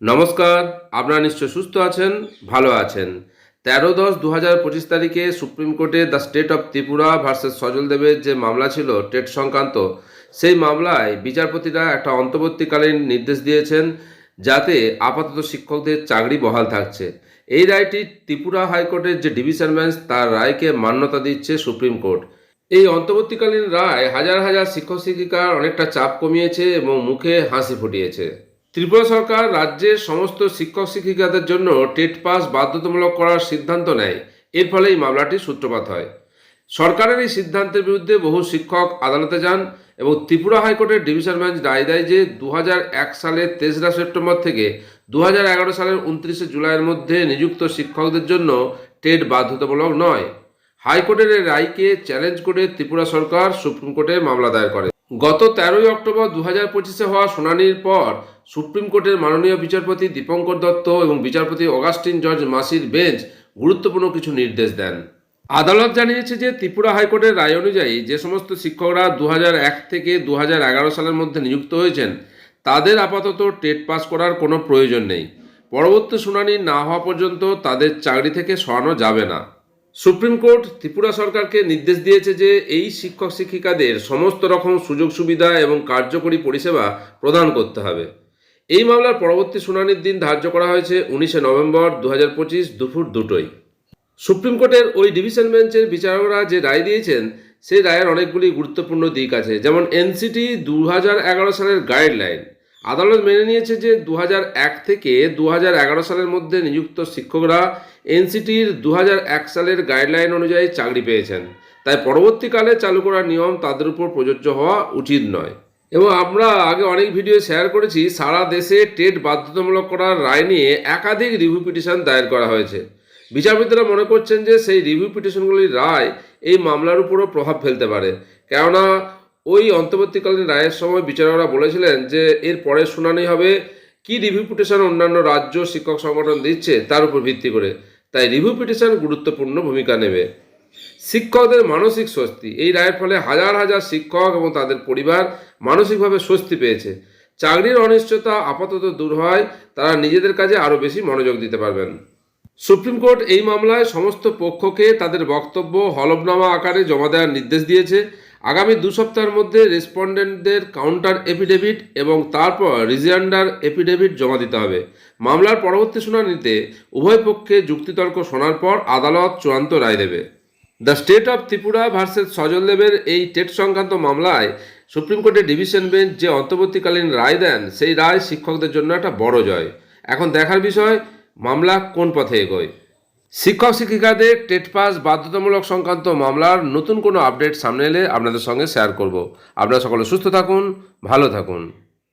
নমস্কার, আপনারা নিশ্চয় সুস্থ আছেন, ভালো আছেন। তেরো দশ দু হাজার পঁচিশ তারিখে সুপ্রিম কোর্টে the state of Tripura versus Sajal দেবের যে মামলা ছিল, টেট সংক্রান্ত, সেই মামলায় বিচারপতিরা একটা অন্তর্বর্তীকালীন নির্দেশ দিয়েছেন যাতে আপাতত শিক্ষকদের চাকরি বহাল থাকছে। এই রায়টি ত্রিপুরা হাইকোর্টের যে ডিভিশন বেঞ্চ, তার রায়কে মান্যতা দিচ্ছে সুপ্রিম কোর্ট। এই অন্তর্বর্তীকালীন রায় হাজার হাজার শিক্ষক শিক্ষিকার অনেকটা চাপ কমিয়েছে এবং মুখে হাসি ফুটিয়েছে। ত্রিপুরা সরকার রাজ্যের সমস্ত শিক্ষক শিক্ষিকাদের জন্য টেট পাস বাধ্যতামূলক করার সিদ্ধান্ত নেয়। এর ফলে এই মামলাটির সূত্রপাত হয়। সরকারের এই সিদ্ধান্তের বিরুদ্ধে বহু শিক্ষক আদালতে যান এবং ত্রিপুরা হাইকোর্টের ডিভিশন বেঞ্চ রায় দেয় যে দু সালের তেসরা সেপ্টেম্বর থেকে দু হাজার এগারো সালের উনত্রিশে জুলাইয়ের মধ্যে নিযুক্ত শিক্ষকদের জন্য টেট বাধ্যতামূলক নয়। হাইকোর্টের এই রায়কে চ্যালেঞ্জ করে ত্রিপুরা সরকার সুপ্রিম কোর্টে মামলা দায়ের করে। গত তেরোই অক্টোবর দু হাজার পঁচিশে হওয়া শুনানির পর সুপ্রিম কোর্টের মাননীয় বিচারপতি দীপঙ্কর দত্ত এবং বিচারপতি অগাস্টিন জর্জ মাসির বেঞ্চ গুরুত্বপূর্ণ কিছু নির্দেশ দেন। আদালত জানিয়েছে যে ত্রিপুরা হাইকোর্টের রায় অনুযায়ী যে সমস্ত শিক্ষকরা দু এক থেকে দু হাজার এগারো সালের মধ্যে নিযুক্ত হয়েছেন, তাদের আপাতত টেট পাস করার কোনো প্রয়োজন নেই। পরবর্তী শুনানি না হওয়া পর্যন্ত তাদের চাকরি থেকে সরানো যাবে না। সুপ্রিম কোর্ট ত্রিপুরা সরকারকে নির্দেশ দিয়েছে যে এই শিক্ষক শিক্ষিকাদের সমস্ত রকম সুযোগ সুবিধা এবং কার্যকরী পরিষেবা প্রদান করতে হবে। এই মামলার পরবর্তী শুনানির দিন ধার্য করা হয়েছে উনিশে নভেম্বর দু হাজার পঁচিশ দুপুর দুটোই সুপ্রিম কোর্টের ওই ডিভিশন বেঞ্চের বিচারকরা যে রায় দিয়েছেন, সেই রায়ের অনেকগুলি গুরুত্বপূর্ণ দিক আছে। যেমন এনসিটি দু সালের গাইডলাইন আদালত মেনে নিয়েছে যে দু থেকে দু হাজার এগারো সালের মধ্যে নিযুক্ত শিক্ষকরা এনসিটির দু সালের গাইডলাইন অনুযায়ী চাকরি পেয়েছেন। তাই পরবর্তীকালে চালু করার নিয়ম তাদের উপর প্রযোজ্য হওয়া উচিত নয়। এবং আমরা আগে অনেক ভিডিও শেয়ার করেছি, সারা দেশে টেট বাধ্যতামূলক করার রায় নিয়ে একাধিক রিভিউ পিটিশন দায়ের করা হয়েছে। বিচারপতিরা মনে করছেন যে সেই রিভিউ পিটিশনগুলির রায় এই মামলার উপরও প্রভাব ফেলতে পারে। কেননা ওই অন্তর্বর্তীকালীন রায়ের সময় বিচারকরা বলেছিলেন যে এর পরের শুনানি হবে, কি রিভিউ পিটিশন অন্যান্য রাজ্য শিক্ষক সংগঠন দিচ্ছে তার উপর ভিত্তি করে। তাই রিভিউ পিটিশন গুরুত্বপূর্ণ ভূমিকা নেবে। শিক্ষকদের মানসিক স্বস্তি, এই রায়ের ফলে হাজার হাজার শিক্ষক এবং তাদের পরিবার মানসিকভাবে স্বস্তি পেয়েছে। চাকরির অনিশ্চয়তা আপাতত দূর হয়, তারা নিজেদের কাজে আরও বেশি মনোযোগ দিতে পারবেন। সুপ্রিম কোর্ট এই মামলায় সমস্ত পক্ষকে তাদের বক্তব্য হলফনামা আকারে জমা দেওয়ার নির্দেশ দিয়েছে। আগামী দু সপ্তাহের মধ্যে রেসপন্ডেন্টদের কাউন্টার এফিডেভিট এবং তারপর রিজিয়ান্ডার এফিডেভিট জমা দিতে হবে। মামলার পরবর্তী শুনানিতে উভয় পক্ষে যুক্তিতর্ক শোনার পর আদালত চূড়ান্ত রায় দেবে। The state of Tripura versus Sajal দেবের এই টেট সংক্রান্ত মামলায় সুপ্রিম কোর্টের ডিভিশন বেঞ্চ যে অন্তর্বর্তীকালীন রায় দেন, সেই রায় শিক্ষকদের জন্য একটা বড় জয়। এখন দেখার বিষয়, মামলা কোন পথে এগোয়? শিক্ষক শিক্ষিকাদের টেট পাস বাধ্যতামূলক সংক্রান্ত মামলার নতুন কোনো আপডেট সামনে এলে আপনাদের সঙ্গে শেয়ার করব। আপনারা সকলে সুস্থ থাকুন, ভালো থাকুন।